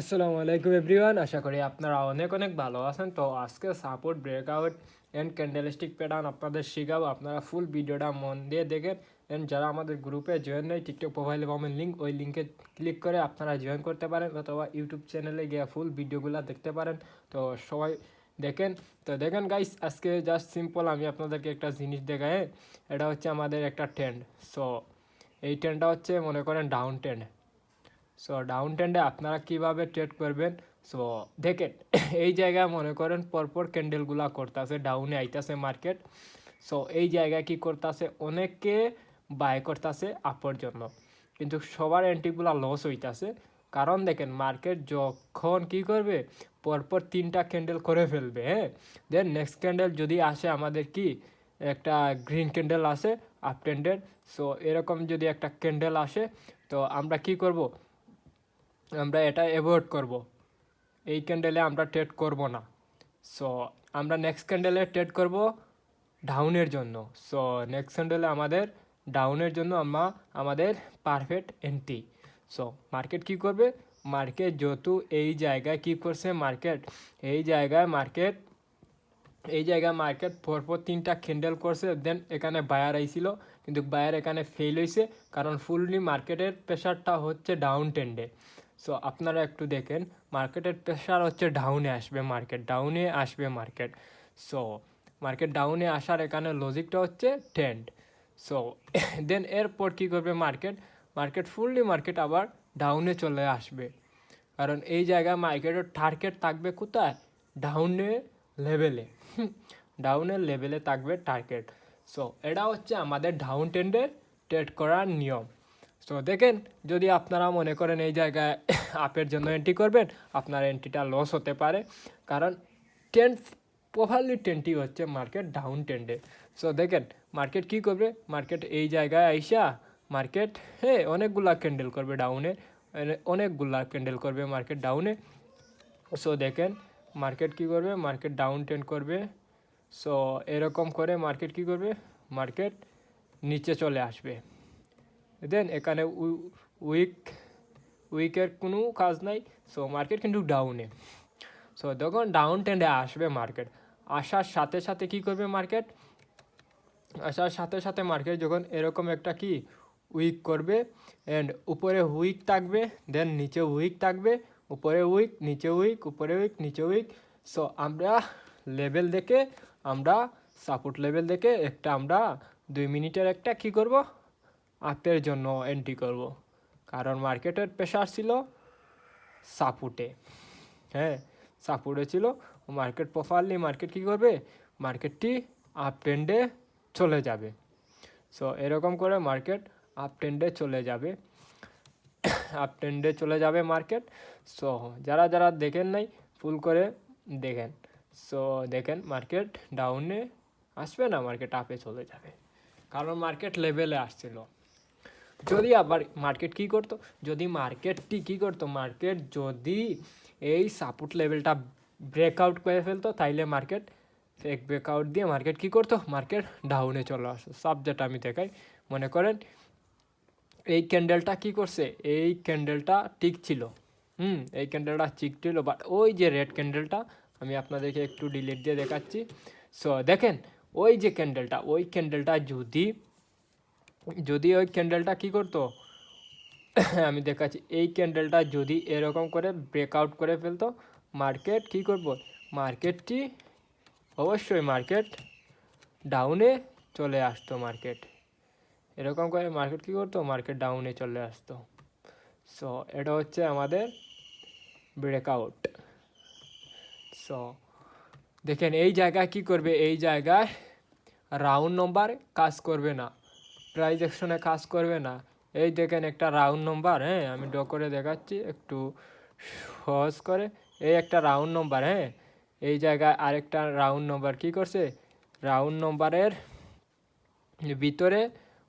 আসসালামু আলাইকুম এভরিওয়ান, আশা করি আপনারা অনেক অনেক ভালো আছেন। তো আজকে support breakout and candlestick pattern আপনাদের শেখাবো। আপনারা ফুল ভিডিওটা মন দিয়ে দেখেন। অ্যান্ড যারা আমাদের গ্রুপে জয়েন নেই টিকটক প্রোফাইলে পাবেন লিঙ্ক ওই লিঙ্কে ক্লিক করে আপনারা জয়েন করতে পারেন অথবা ইউটিউব চ্যানেলে গিয়ে ফুল ভিডিওগুলো দেখতে পারেন। তো সবাই দেখেন। তো দেখেন গাইস আজকে জাস্ট সিম্পল আমি আপনাদেরকে একটা জিনিস দেখাই। এটা হচ্ছে আমাদের একটা ট্রেন্ড সো এই ট্রেন্ডটা হচ্ছে মনে করেন ডাউন ট্রেন্ড সো ডাউন ট্রেন্ডে আপনারা কীভাবে ট্রেড করবেন? সো দেখেন, এই জায়গায় মনে করেন পরপর ক্যান্ডেলগুলা করতেছে ডাউনে আইতাছে মার্কেট সো এই জায়গায় কি করতেছে? অনেকে বাই করতেছে আপর জন্য। কিন্তু সবার এন্ট্রিগুলা লস হইতাছে। কারণ দেখেন মার্কেট যখন কি করবে? পরপর তিনটা ক্যান্ডেল করে ফেলবে হ্যাঁ? দেন নেক্সট ক্যান্ডেল যদি আসে, আমাদের কি? একটা গ্রিন ক্যান্ডেল আসে আপ ট্রেন্ডের সো এরকম যদি একটা ক্যান্ডেল আসে, তো আমরা কি করব? আমরা এটা অ্যাভয়েড করব। এই ক্যান্ডেলে আমরা ট্রেড করব না। সো আমরা নেক্সট ক্যান্ডেলে ট্রেড করব ডাউনের জন্য। সো নেক্সট ক্যান্ডেলে আমাদের ডাউনের জন্য আমরা আমাদের পারফেক্ট এন্ট্রি সো মার্কেট কি করবে? মার্কেট যেহেতু এই জায়গায় কি করছে? মার্কেট এই জায়গায় মার্কেট এই জায়গায় মার্কেট পরপর তিনটা ক্যান্ডেল করছে। দেন এখানে বায়ার আইছিল, কিন্তু বায়ার এখানে ফেল হয়েছে কারণ ফুললি মার্কেটের প্রেশারটা হচ্ছে ডাউন ট্রেন্ডে সো আপনারা একটু দেখেন মার্কেটের প্রেশার হচ্ছে ডাউনে আসবে মার্কেট ডাউনে আসবে মার্কেট সো মার্কেট ডাউনে আসার এখানে লজিকটা হচ্ছে ট্রেন্ড সো দেন এরপর কী করবে মার্কেট মার্কেট ফুললি মার্কেট আবার ডাউনে চলে আসবে। কারণ এই জায়গায় মার্কেটের টার্গেট থাকবে কোথায়? ডাউনে লেভেলে ডাউনের লেভেলে থাকবে টার্গেট সো এটা হচ্ছে আমাদের ডাউন ট্রেন্ডের ট্রেড করার নিয়ম। সো দেখেন, যদি আপনারা মনে করেন এই জায়গায় আপের জন্য এন্ট্রি করবেন, আপনার এন্ট্রিটা লস হতে পারে। কারণ ট্রেন্ড প্রপারলি টেনটি হচ্ছে মার্কেট ডাউন ট্রেন্ডে সো দেখেন মার্কেট কি করবে? মার্কেট এই জায়গায় আইসা মার্কেট হ্যাঁ অনেকগুলা ক্যান্ডেল করবে ডাউনে অনেকগুলা ক্যান্ডেল করবে মার্কেট ডাউনে সো দেখেন মার্কেট কি করবে? মার্কেট ডাউন ট্রেন্ড করবে। সো এরকম করে মার্কেট কি করবে? মার্কেট নিচে চলে আসবে। দেন এখানে উইক উইকের কোনো কাজ নাই সো মার্কেট কিন্তু ডাউনে সো যখন ডাউন ট্রেন্ডে আসবে মার্কেট আসার সাথে সাথে কি করবে মার্কেট আসার সাথে সাথে মার্কেট যখন এরকম একটা কি উইক করবে অ্যান্ড উপরে উইক থাকবে দেন নিচে উইক থাকবে, উপরে উইক নিচে উইক উপরে উইক নিচে উইক সো আমরা লেভেল দেখে, আমরা সাপোর্ট লেভেল দেখে একটা আমরা দুই মিনিটের একটা কি করব? আপের জন্য এন্ট্রি করব। কারণ মার্কেটের প্রেশার ছিল সাপোর্টে হ্যাঁ সাপোর্টে ছিল মার্কেট প্রপারলি মার্কেট কী করবে? মার্কেটটি আপ ট্রেন্ডে চলে যাবে। সো এরকম করে মার্কেট আপ ট্রেন্ডে চলে যাবে। আপ ট্রেন্ডে চলে যাবে মার্কেট সো যারা যারা দেখেন নাই, ফুল করে দেখেন। সো দেখেন মার্কেট ডাউনে আসবে না মার্কেট আপে চলে যাবে। কারণ মার্কেট লেভেলে আসছিল। যদি আবার মার্কেট কি করতো? যদি মার্কেটটি কি করতো? মার্কেট যদি এই সাপোর্ট লেভেলটা ব্রেকআউট করে ফেলতো, তাইলে মার্কেট ফেক ব্রেকআউট দিয়ে মার্কেট কি করতো? মার্কেট ডাউনে চলে আসতো। সাবজেক্ট আমি দেখাই। মনে করেন, এই ক্যান্ডেলটা কি করছে? এই ক্যান্ডেলটা ঠিক ছিল। হুম, এই ক্যান্ডেলটা ঠিক ছিল বাট ওই যে রেড ক্যান্ডেলটা আমি আপনাদেরকে একটু ডিলিট দিয়ে দেখাচ্ছি। সো দেখেন, ওই যে ক্যান্ডেলটা ওই ক্যান্ডেলটা যদি যদি ওই ক্যান্ডেলটা কি করতো? আমি দেখাচ্ছি, এই ক্যান্ডেলটা যদি এরকম করে ব্রেকআউট করে ফেলতো মার্কেট কি করব? মার্কেটটি অবশ্যই মার্কেট ডাউনে চলে আসতো মার্কেট এরকম করে মার্কেট কী করতো? মার্কেট ডাউনে চলে আসতো। সো এটা হচ্ছে আমাদের ব্রেকআউট সো দেখেন এই জায়গায় কি করবে? এই জায়গায় রাউন্ড নম্বর কাজ করবে না। প্রাইজ অ্যাকশনে কাজ করবে না। এই দেখেন একটা রাউন্ড নম্বর হ্যাঁ আমি ড করে দেখাচ্ছি, একটু সহজ করে। এই একটা রাউন্ড নম্বর হ্যাঁ এই জায়গায় আরেকটা রাউন্ড নম্বর কি করছে? রাউন্ড নম্বরের ভিতরে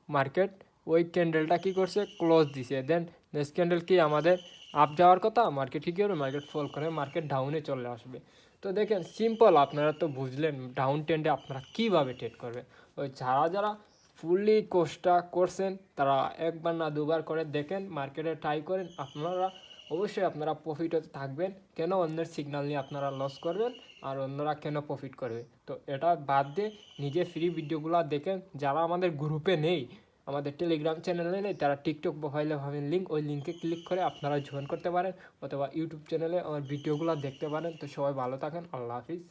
মার্কেট ওই ক্যান্ডেলটা কি করছে? ক্লোজ দিছে। দেন নেক্সট ক্যান্ডেল কি? আমাদের আপ যাওয়ার কথা মার্কেট কী করবে মার্কেট ফল করে মার্কেট ডাউনে চলে আসবে। তো দেখেন সিম্পল আপনারা তো বুঝলেন ডাউন ট্রেন্ডে আপনারা কীভাবে ট্রেড করবে? ওই যারা যারা ফুললি কোর্সটা করছেন, তারা একবার না দুবার করে দেখেন, মার্কেটে ট্রাই করেন, আপনারা অবশ্যই আপনারা প্রফিটে থাকবেন। কেন অন্যের সিগন্যাল নিয়ে আপনারা লস করবেন আর অন্যরা কেন প্রফিট করবে? তো এটা বাদ দিয়ে নিজে ফ্রি ভিডিওগুলো দেখেন, যারা আমাদের গ্রুপে নেই, আমাদের টেলিগ্রাম চ্যানেলে নেই, তারা টিকটক প্রোফাইলে পাবেন লিঙ্ক ওই লিঙ্কে ক্লিক করে আপনারা জয়েন করতে পারেন, অথবা ইউটিউব চ্যানেলে আমার ভিডিওগুলো দেখতে পারেন। তো সবাই ভালো থাকেন, আল্লাহ হাফিজ।